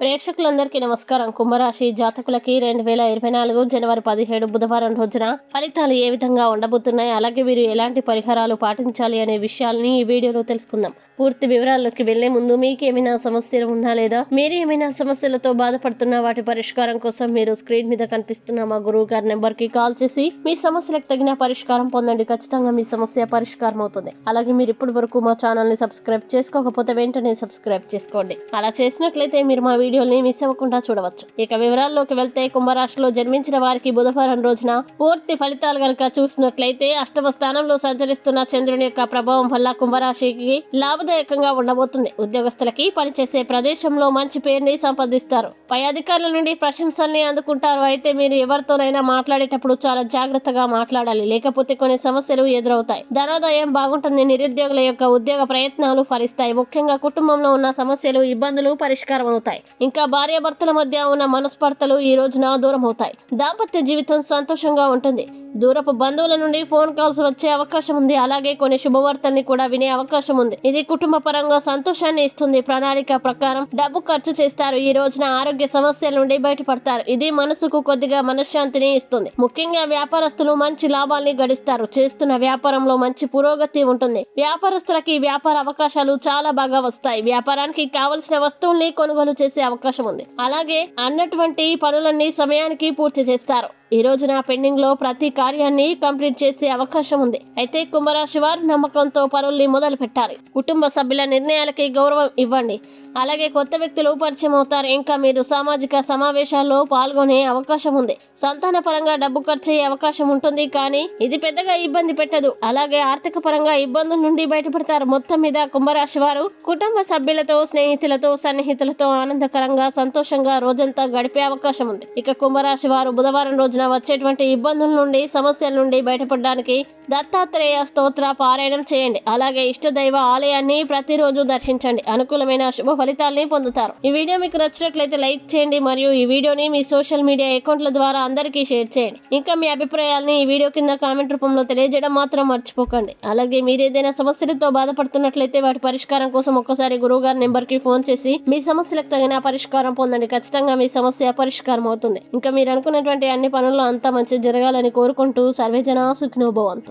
ప్రేక్షకులందరికీ నమస్కారం. కుంభరాశి జాతకులకి రెండు వేల ఇరవై నాలుగు జనవరి పదిహేడు బుధవారం రోజున ఫలితాలు ఏ విధంగా ఉండబోతున్నాయి? అలాగే వీరు ఎలాంటి పరిహారాలు పాటించాలి అనే విషయాల్ని ఈ వీడియోలో తెలుసుకుందాం. పూర్తి వివరాల్లోకి వెళ్ళే ముందు మీకు ఏమైనా సమస్యలు ఉన్నా లేదా మీరు ఏమైనా సమస్యలతో బాధపడుతున్నా వాటి పరిష్కారం కోసం మీరు స్క్రీన్ మీద కనిపిస్తున్న మా గురువు గారి నెంబర్కి కాల్ చేసి మీ సమస్యలకు తగిన పరిష్కారం పొందండి. ఖచ్చితంగా మీ సమస్య పరిష్కారం అవుతుంది. అలాగే మీరు ఇప్పటి వరకు మా ఛానల్ని సబ్స్క్రైబ్ చేసుకోకపోతే వెంటనే సబ్స్క్రైబ్ చేసుకోండి. అలా చేసినట్లయితే మీరు మా వీడియోని మిస్ అవ్వకుండా చూడవచ్చు. ఇక వివరాల్లోకి వెళ్తే కుంభరాశిలో జన్మించిన వారికి బుధవారం రోజున పూర్తి ఫలితాలు కనుక చూసినట్లయితే అష్టమ స్థానంలో సంచరిస్తున్న చంద్రుని యొక్క ప్రభావం వల్ల కుంభరాశికి లాభదాయకంగా ఉండబోతుంది. ఉద్యోగస్తులకి పనిచేసే ప్రదేశంలో మంచి పేరుని సంపాదిస్తారు. పై అధికారుల నుండి ప్రశంసల్ని అందుకుంటారు. అయితే మీరు ఎవరితోనైనా మాట్లాడేటప్పుడు చాలా జాగ్రత్తగా మాట్లాడాలి. లేకపోతే కొన్ని సమస్యలు ఎదురవుతాయి. ధనోదయం బాగుంటుంది. నిరుద్యోగుల యొక్క ఉద్యోగ ప్రయత్నాలు ఫలిస్తాయి. ముఖ్యంగా కుటుంబంలో ఉన్న సమస్యలు ఇబ్బందులు పరిష్కారం అవుతాయి. ఇంకా భార్యాభర్తల మధ్య ఉన్న మనస్పర్ధలు ఈ రోజున దూరం అవుతాయి. దాంపత్య జీవితం సంతోషంగా ఉంటుంది. దూరపు బంధువుల నుండి ఫోన్ కాల్స్ వచ్చే అవకాశం ఉంది. అలాగే కొన్ని శుభవార్తల్ని కూడా వినే అవకాశం ఉంది. ఇది కుటుంబ పరంగా సంతోషాన్ని ఇస్తుంది. ప్రణాళిక ప్రకారం డబ్బు ఖర్చు చేస్తారు. ఈ రోజున ఆరోగ్య సమస్యల నుండి బయటపడతారు. ఇది మనసుకు కొద్దిగా మనశ్శాంతిని ఇస్తుంది. ముఖ్యంగా వ్యాపారస్తులు మంచి లాభాల్ని గడిస్తారు. చేస్తున్న వ్యాపారంలో మంచి పురోగతి ఉంటుంది. వ్యాపారస్తులకి వ్యాపార అవకాశాలు చాలా బాగా వస్తాయి. వ్యాపారానికి కావలసిన వస్తువుల్ని కొనుగోలు చేసే అవకాశం ఉంది. అలాగే అన్నటువంటి పనులన్నీ సమయానికి పూర్తి చేస్తారు. ఈ రోజున పెండింగ్లో ప్రతి కార్యాన్ని కంప్లీట్ చేసే అవకాశం ఉంది. అయితే కుంభరాశి వారు నమ్మకంతో పనుల్ని మొదలు పెట్టాలి కుటుంబ సభ్యుల నిర్ణయాలకి గౌరవం ఇవ్వండి. అలాగే కొత్త వ్యక్తులు పరిచయం అవుతారు. ఇంకా మీరు సామాజిక సమావేశాల్లో పాల్గొనే అవకాశం ఉంది. సంతాన పరంగా డబ్బు ఖర్చు అయ్యే అవకాశం ఉంటుంది కానీ ఇది పెద్దగా ఇబ్బంది పెట్టదు. అలాగే ఆర్థిక పరంగా ఇబ్బందుల నుండి బయటపడతారు. మొత్తం మీద కుంభరాశి వారు కుటుంబ సభ్యులతో స్నేహితులతో సన్నిహితులతో ఆనందకరంగా సంతోషంగా రోజంతా గడిపే అవకాశం ఉంది. ఇక కుంభరాశి వారు బుధవారం రోజు రోజున వచ్చేటువంటి ఇబ్బందుల నుండి సమస్యల నుండి బయటపడడానికి దత్తాత్రేయ స్తోత్ర పారాయణం చేయండి. అలాగే ఇష్టదైవ ఆలయాన్ని ప్రతిరోజు దర్శించండి. అనుకూలమైన శుభ ఫలితాల్ని పొందుతారు. ఈ వీడియో మీకు నచ్చినట్లయితే లైక్ చేయండి మరియు ఈ వీడియోని మీ సోషల్ మీడియా అకౌంట్ల ద్వారా అందరికీ షేర్ చేయండి. ఇంకా మీ అభిప్రాయాల్ని ఈ వీడియో కింద కామెంట్ రూపంలో తెలియజేయడం మాత్రం మర్చిపోకండి. అలాగే మీరు ఏదైనా సమస్యలతో బాధపడుతున్నట్లయితే వాటి పరిష్కారం కోసం ఒక్కసారి గురువు గారి నెంబర్కి ఫోన్ చేసి మీ సమస్యలకు తగిన పరిష్కారం పొందండి. ఖచ్చితంగా మీ సమస్య పరిష్కారం అవుతుంది ఇంకా మీరు అనుకున్నటువంటి అన్ని పనులు పనుల్లో అంతా మంచి జరగాలని కోరుకుంటూ సర్వేజన సుఖినోభవంతు